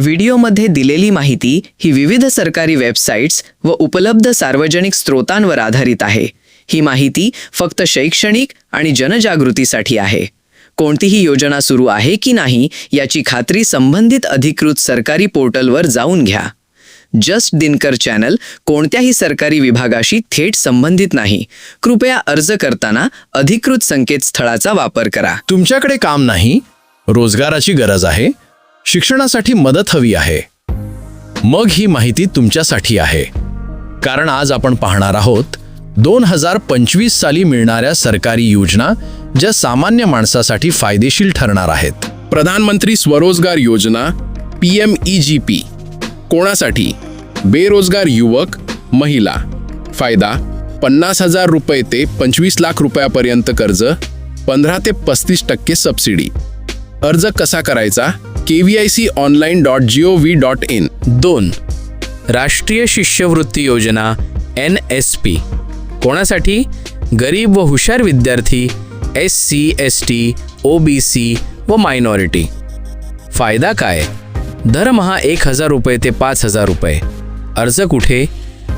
व्हिडिओमध्ये दिलेली माहिती ही विविध सरकारी वेबसाईट्स व उपलब्ध सार्वजनिक स्रोतांवर आधारित आहे. ही माहिती फक्त शैक्षणिक आणि जनजागृतीसाठी आहे. कोणतीही योजना सुरू आहे की नाही याची खात्री संबंधित अधिकृत सरकारी पोर्टलवर जाऊन घ्या. जस्ट दिनकर चॅनल कोणत्याही सरकारी विभागाशी थेट संबंधित नाही. कृपया अर्ज करताना अधिकृत संकेतस्थळाचा वापर करा. तुमच्याकडे काम नाही? रोजगाराची गरज आहे? शिक्षणासाठी मदत हवी आहे. मग ही माहिती तुमच्यासाठी आहे. कारण आज आपण पाहणार आहोत दोन हजार पंचवीस साली मिळणाऱ्या सरकारी योजना ज्या सामान्य माणसासाठी फायदेशीर ठरणार आहेत. प्रधानमंत्री स्वरोजगार योजना P M E G P. कोणासाठी? बेरोजगार युवक महिला. फायदा पन्नास हजार रुपये ते पंचवीस लाख रुपयापर्यंत कर्ज पंधरा ते पस्तीस टक्के सबसिडी. अर्ज कसा करायचा? K V I C online dot G O V dot in. दोन राष्ट्रीय शिष्यवृत्ती योजना एन एस पी. कोणासाठी? गरीब व हुशार विद्यार्थी S C S T O B C व मायनॉरिटी. फायदा काय? दरमहा एक हजार रुपये ते पाच हजार रुपये. अर्ज कुठे?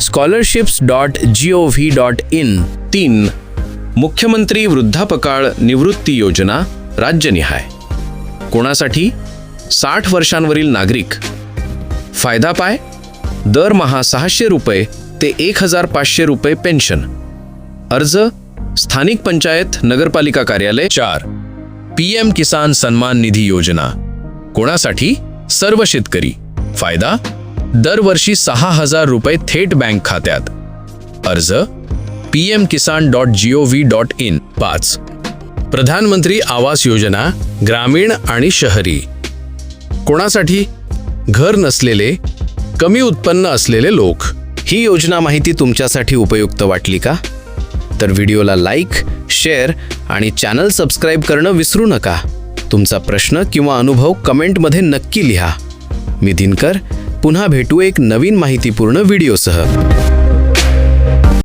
Scholarships dot G O V dot in तीन मुख्यमंत्री वृद्धापकाळ निवृत्ती योजना राज्यनिहाय कोणासाठी? साठ वर्षांवरील नागरिक. फायदा पाय? दरमहा सहाशे रुपये ते एक हजार पाचशे रुपये पेन्शन. अर्ज? स्थानिक पंचायत नगरपालिका कार्यालय चार. पी एम किसान सन्मान निधी योजना. कोणासाठी? सर्व शेतकरी. फायदा? दरवर्षी सहा हजार रुपये थेट बँक खात्यात. अर्ज? P M Kisan dot G O V dot in. पाच. प्रधानमंत्री आवास योजना ग्रामीण आणि शहरी. कोणासाठी? घर नसलेले कमी उत्पन्न असलेले लोक. ही योजना माहिती तुमच्यासाठी उपयुक्त वाटली का? तर व्हिडिओला लाईक शेअर आणि चॅनल सबस्क्राईब करणं विसरू नका. तुमचा प्रश्न किंवा अनुभव कमेंटमध्ये नक्की लिहा. मी दिनकर पुन्हा भेटू एक नवीन माहितीपूर्ण व्हिडिओसह.